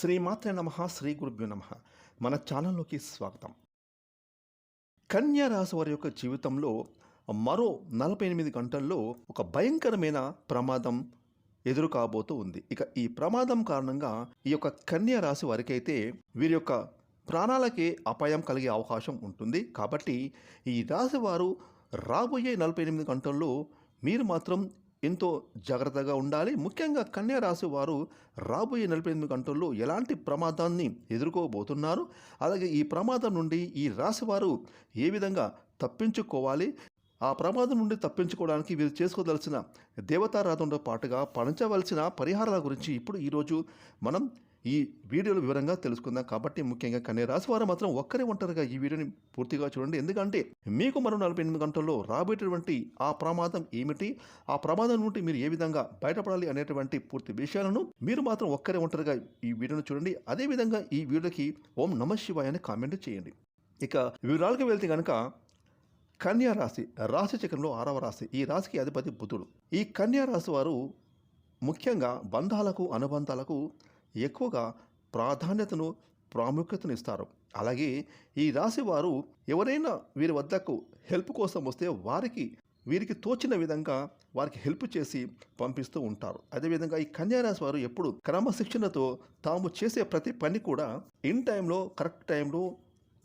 శ్రీమాత్ర నమ శ్రీ గురుభ్యో నమ. మన ఛానల్లోకి స్వాగతం. కన్యా రాశి వారి యొక్క జీవితంలో మరో నలభై ఎనిమిది గంటల్లో ఒక భయంకరమైన ప్రమాదం ఎదురు కాబోతూ ఉంది. ఇక ఈ ప్రమాదం కారణంగా ఈ యొక్క కన్యా రాశి వారికైతే వీరి యొక్క ప్రాణాలకే అపాయం కలిగే అవకాశం ఉంటుంది. కాబట్టి ఈ రాశి వారు రాబోయే నలభై ఎనిమిది గంటల్లో మీరు మాత్రం ఎంతో జాగ్రత్తగా ఉండాలి. ముఖ్యంగా కన్యా రాశి వారు రాబోయే నలభై ఎనిమిది గంటల్లో ఎలాంటి ప్రమాదాన్ని ఎదుర్కోబోతున్నారు? అలాగే ఈ ప్రమాదం నుండి ఈ రాశి వారు ఏ విధంగా తప్పించుకోవాలి? ఆ ప్రమాదం నుండి తప్పించుకోవడానికి వీరు చేసుకోదలసిన దేవతారాధనతో పాటుగా పంచవలసిన పరిహారాల గురించి ఇప్పుడు ఈరోజు మనం ఈ వీడియోలో వివరంగా తెలుసుకుందాం. కాబట్టి ముఖ్యంగా కన్యా రాశి వారు మాత్రం ఒక్కరే ఒంటరిగా ఈ వీడియోని పూర్తిగా చూడండి. ఎందుకంటే మీకు మరో నలభై ఎనిమిది గంటల్లో రాబోయేటువంటి ఆ ప్రమాదం ఏమిటి? ఆ ప్రమాదం నుండి మీరు ఏ విధంగా బయటపడాలి అనేటువంటి పూర్తి విషయాలను మీరు మాత్రం ఒక్కరే ఒంటరిగా ఈ వీడియోను చూడండి. అదేవిధంగా ఈ వీడియోకి ఓం నమ శివాయ అని కామెంట్ చేయండి. ఇక వివరాలకు వెళ్తే కనుక కన్యా రాశి రాశి చక్రంలో ఆరవ రాశి ఈ రాశికి అధిపతి బుధుడు. ఈ కన్యా రాశి వారు ముఖ్యంగా బంధాలకు అనుబంధాలకు ఎక్కువగా ప్రాధాన్యతను ప్రాముఖ్యతను ఇస్తారు. అలాగే ఈ రాశి వారు ఎవరైనా వీరి వద్దకు హెల్ప్ కోసం వస్తే వారికి వీరికి తోచిన విధంగా వారికి హెల్ప్ చేసి పంపిస్తూ ఉంటారు. అదేవిధంగా ఈ కన్యారాశి వారు ఎప్పుడు క్రమశిక్షణతో తాము చేసే ప్రతి పని కూడా ఇన్ టైంలో కరెక్ట్ టైంలో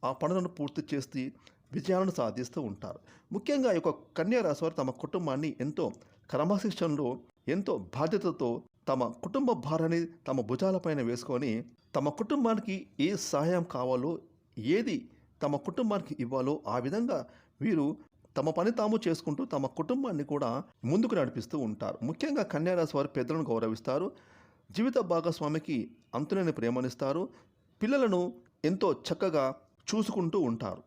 ఆ పనులను పూర్తి చేసి విజయాలను సాధిస్తూ ఉంటారు. ముఖ్యంగా ఈ యొక్క కన్యారాశి వారు తమ కుటుంబాన్ని ఎంతో క్రమశిక్షణలో ఎంతో బాధ్యతతో తమ కుటుంబ భారాన్ని తమ భుజాలపైన వేసుకొని తమ కుటుంబానికి ఏ సహాయం కావాలో ఏది తమ కుటుంబానికి ఇవ్వాలో ఆ విధంగా వీరు తమ పని తాము చేసుకుంటూ తమ కుటుంబాన్ని కూడా ముందుకు నడిపిస్తూ ఉంటారు. ముఖ్యంగా కన్యారాశి వారు పెద్దలను గౌరవిస్తారు. జీవిత భాగస్వామికి అంతులేని ప్రేమనిస్తారు. పిల్లలను ఎంతో చక్కగా చూసుకుంటూ ఉంటారు.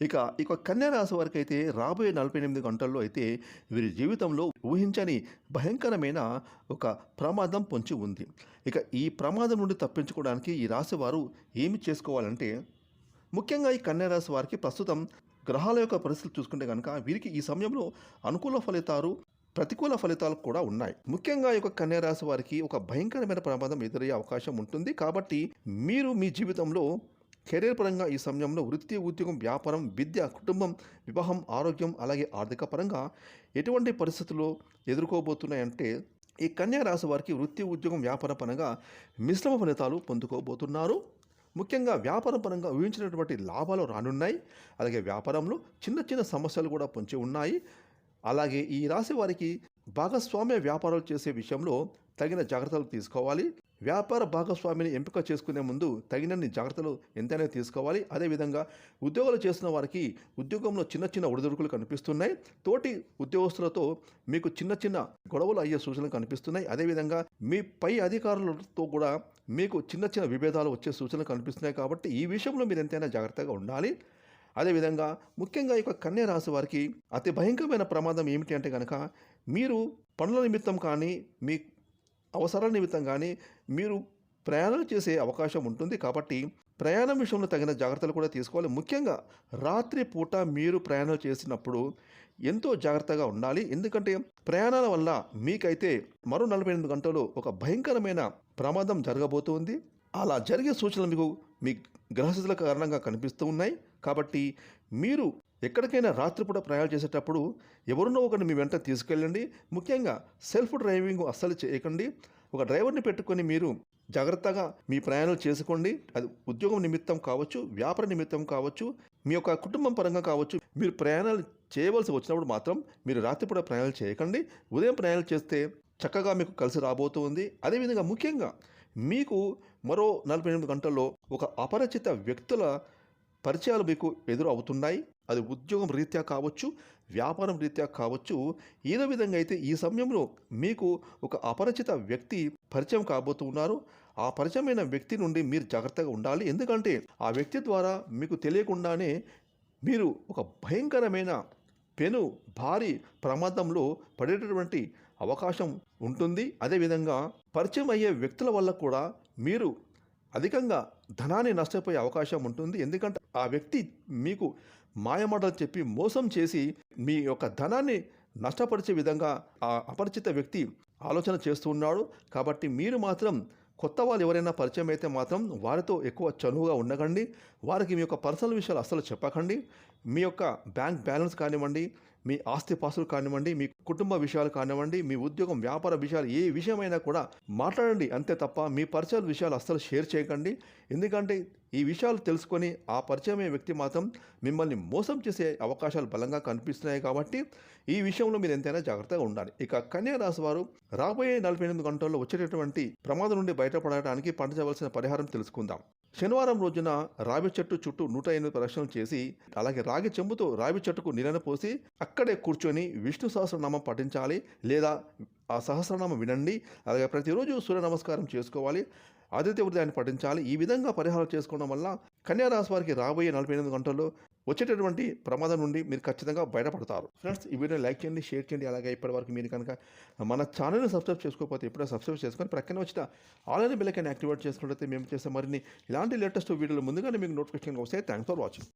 ఇక ఇక కన్యారాశి వారికి అయితే రాబోయే నలభై ఎనిమిది గంటల్లో అయితే వీరి జీవితంలో ఊహించని భయంకరమైన ఒక ప్రమాదం పొంచి ఉంది. ఇక ఈ ప్రమాదం నుండి తప్పించుకోవడానికి ఈ రాశి వారు ఏమి చేసుకోవాలంటే ముఖ్యంగా ఈ కన్యారాశి వారికి ప్రస్తుతం గ్రహాల యొక్క పరిస్థితులు చూసుకుంటే కనుక వీరికి ఈ సమయంలో అనుకూల ఫలితాలు ప్రతికూల ఫలితాలు కూడా ఉన్నాయి. ముఖ్యంగా ఈ యొక్క రాశి వారికి ఒక భయంకరమైన ప్రమాదం ఎదురయ్యే అవకాశం ఉంటుంది. కాబట్టి మీరు మీ జీవితంలో కెరీర్ పరంగా ఈ సమయంలో వృత్తి ఉద్యోగం వ్యాపారం విద్య కుటుంబం వివాహం ఆరోగ్యం అలాగే ఆర్థిక పరంగా ఎటువంటి పరిస్థితులు ఎదుర్కోబోతున్నాయంటే ఈ కన్యా రాశి వారికి వృత్తి ఉద్యోగం వ్యాపార పరంగా మిశ్రమ ఫలితాలు పొందుకోబోతున్నారు. ముఖ్యంగా వ్యాపార పరంగా ఊహించినటువంటి లాభాలు రానున్నాయి. అలాగే వ్యాపారంలో చిన్న చిన్న సమస్యలు కూడా పొంచి ఉన్నాయి. అలాగే ఈ రాశి వారికి భాగస్వామ్య వ్యాపారాలు చేసే విషయంలో తగిన జాగ్రత్తలు తీసుకోవాలి. వ్యాపార భాగస్వామిని ఎంపిక చేసుకునే ముందు తగినన్ని జాగ్రత్తలు ఎంతైనా తీసుకోవాలి. అదేవిధంగా ఉద్యోగాలు చేస్తున్న వారికి ఉద్యోగంలో చిన్న చిన్న ఒడిదుడుకులు కనిపిస్తున్నాయి. తోటి ఉద్యోగస్తులతో మీకు చిన్న చిన్న గొడవలు అయ్యే సూచనలు కనిపిస్తున్నాయి. అదేవిధంగా మీ పై అధికారులతో కూడా మీకు చిన్న చిన్న విభేదాలు వచ్చే సూచనలు కనిపిస్తున్నాయి కాబట్టి ఈ విషయంలో మీరు ఎంతైనా జాగ్రత్తగా ఉండాలి. అదేవిధంగా ముఖ్యంగా ఈ యొక్క కన్య రాశి వారికి అతి భయంకరమైన ప్రమాదం ఏమిటి అంటే కనుక మీరు పనుల నిమిత్తం కానీ మీ అవసరాల నిమిత్తం కానీ మీరు ప్రయాణాలు చేసే అవకాశం ఉంటుంది కాబట్టి ప్రయాణం విషయంలో తగిన జాగ్రత్తలు కూడా తీసుకోవాలి. ముఖ్యంగా రాత్రి పూట మీరు ప్రయాణాలు చేసినప్పుడు ఎంతో జాగ్రత్తగా ఉండాలి. ఎందుకంటే ప్రయాణాల వల్ల మీకైతే మరో నలభై ఎనిమిది గంటలు ఒక భయంకరమైన ప్రమాదం జరగబోతుంది. అలా జరిగే సూచనలు మీకు మీ గ్రహస్థితుల కారణంగా కనిపిస్తూ ఉన్నాయి. కాబట్టి మీరు ఎక్కడికైనా రాత్రిపూట ప్రయాణం చేసేటప్పుడు ఎవరున్నో ఒకరిని మీ వెంట తీసుకెళ్ళండి. ముఖ్యంగా సెల్ఫ్ డ్రైవింగ్ అస్సలు చేయకండి. ఒక డ్రైవర్ని పెట్టుకొని మీరు జాగ్రత్తగా మీ ప్రయాణాలు చేసుకోండి. అది ఉద్యోగం నిమిత్తం కావచ్చు వ్యాపార నిమిత్తం కావచ్చు మీ యొక్క కుటుంబం పరంగా కావచ్చు మీరు ప్రయాణాలు చేయవలసి వచ్చినప్పుడు మాత్రం మీరు రాత్రిపూట ప్రయాణాలు చేయకండి. ఉదయం ప్రయాణాలు చేస్తే చక్కగా మీకు కలిసి రాబోతుంది. అదేవిధంగా ముఖ్యంగా మీకు మరో నలభై ఎనిమిది గంటల్లో ఒక అపరిచిత వ్యక్తుల పరిచయాలు మీకు ఎదురు అవుతున్నాయి అది ఉద్యోగం రీత్యా కావచ్చు వ్యాపారం రీత్యా కావచ్చు ఏదో విధంగా అయితే ఈ సమయంలో మీకు ఒక అపరిచిత వ్యక్తి పరిచయం కాబోతున్నారు ఆ పరిచయమైన వ్యక్తి నుండి మీరు జాగ్రత్తగా ఉండాలి. ఎందుకంటే ఆ వ్యక్తి ద్వారా మీకు తెలియకుండానే మీరు ఒక భయంకరమైన పెను భారీ ప్రమాదంలో పడేటటువంటి అవకాశం ఉంటుంది. అదేవిధంగా పరిచయం అయ్యే వ్యక్తుల వల్ల కూడా మీరు అధికంగా ధనాన్ని నష్టపోయే అవకాశం ఉంటుంది. ఎందుకంటే ఆ వ్యక్తి మీకు మాయమాటలు చెప్పి మోసం చేసి మీ యొక్క ధనాన్ని నష్టపరిచే విధంగా ఆ అపరిచిత వ్యక్తి ఆలోచన చేస్తూ ఉన్నాడు. కాబట్టి మీరు మాత్రం కొత్త వాళ్ళు ఎవరైనా పరిచయం అయితే మాత్రం వారితో ఎక్కువ చనువుగా ఉండకండి. వారికి మీ యొక్క పర్సనల్ విషయాలు అస్సలు చెప్పకండి. మీ యొక్క బ్యాంక్ బ్యాలెన్స్ కానివ్వండి మీ ఆస్తిపాస్తులు కానివ్వండి మీ కుటుంబ విషయాలు కానివ్వండి మీ ఉద్యోగం వ్యాపార విషయాలు ఏ విషయమైనా కూడా మాట్లాడండి. అంతే తప్ప మీ పరిచయాల విషయాలు అస్సలు షేర్ చేయకండి. ఎందుకంటే ఈ విషయాలు తెలుసుకొని ఆ పరిచయమే వ్యక్తి మాత్రం మిమ్మల్ని మోసం చేసే అవకాశాలు బలంగా కనిపిస్తున్నాయి కాబట్టి ఈ విషయంలో మీరు ఎంతైనా జాగ్రత్తగా ఉండాలి. ఇక కన్యా రాశి వారు రాబోయే నలభై ఎనిమిది గంటల్లో వచ్చేటటువంటి ప్రమాదం నుండి బయటపడడానికి పండించవలసిన పరిహారం తెలుసుకుందాం. శనివారం రోజున రావి చెట్టు చుట్టూ నూట ఎనిమిది ప్రదక్షిణలు చేసి అలాగే రాగి చెంబుతో రావి చెట్టుకు నీళ్ళను పోసి అక్కడే కూర్చొని విష్ణు సహస్రనామం పఠించాలి లేదా ఆ సహస్రనామం వినండి. అలాగే ప్రతిరోజు సూర్య నమస్కారం చేసుకోవాలి. ఆదిత్య హృదయాన్ని పఠించాలి. ఈ విధంగా పరిహారం చేసుకోవడం వల్ల కన్యా రాశి వారికి రాబోయే నలభై ఎనిమిది గంటల్లో వచ్చేటటువంటి ప్రమాదం నుండి మీరు ఖచ్చితంగా బయటపడతారు. ఫ్రెండ్స్ ఈ వీడియో లైక్ చేయండి షేర్ చేయండి. అలాగే ఇప్పటివరకు మీరు కనుక మన ఛానల్ని సబ్స్క్రైబ్ చేసుకోకపోతే ఇప్పుడే సబ్స్క్రైబ్ చేసుకొని ప్రక్కన వచ్చిన ఆల్రెడీ బిల్లకైనా యాక్టివేట్ చేసుకున్నట్లయితే మేము చేసే మరిన్ని ఇలాంటి లేటెస్ట్ వీడియోలు ముందుగానే మీకు నోటిఫికేషన్ వస్తాయి. Thanks for watching.